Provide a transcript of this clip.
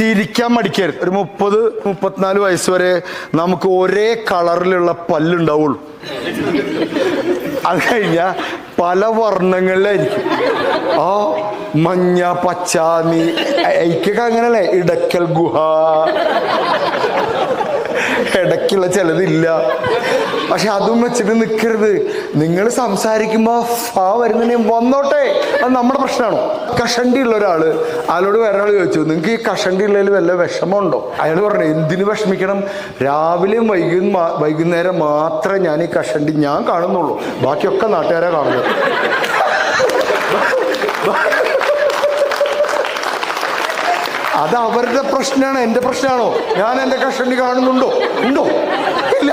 ചിരിക്കാൻ മടിക്കരുത്. ഒരു മുപ്പത് മുപ്പത്തിനാല് വയസ്സ് വരെ നമുക്ക് ഒരേ കളറിലുള്ള പല്ലുണ്ടാവുള്ളൂ. അത് കഴിഞ്ഞ പല വർണങ്ങളിലായിരിക്കും. ആ മഞ്ഞ പച്ച നീ എനിക്കൊക്കെ അങ്ങനല്ലേ? ഇടക്കൽ ഗുഹ. ഇടയ്ക്കുള്ള ചിലതില്ല. പക്ഷെ അതും വെച്ചിട്ട് നിൽക്കരുത് നിങ്ങൾ സംസാരിക്കുമ്പോൾ ഫാ വരുന്നതിന് വന്നോട്ടെ. അത് നമ്മുടെ പ്രശ്നമാണോ. കഷണ്ടി ഉള്ള ഒരാൾ അയാളോട് വേറെ ചോദിച്ചു നിങ്ങൾക്ക് ഈ കഷണ്ടി ഉള്ളതിൽ വല്ല വിഷമമുണ്ടോ? അയാൾ പറഞ്ഞു എന്തിനു വിഷമിക്കണം? രാവിലെയും വൈകു വൈകുന്നേരം മാത്രമേ ഞാൻ ഈ കഷണ്ടി ഞാൻ കാണുന്നുള്ളൂ. ബാക്കിയൊക്കെ നാട്ടുകാരെ കാണുന്നത്. അത് അവരുടെ പ്രശ്നമാണ്. എന്റെ പ്രശ്നമാണോ? ഞാൻ എന്റെ കഷണ്ടി കാണുന്നുണ്ടോ? ഉണ്ടോ? ഇല്ല.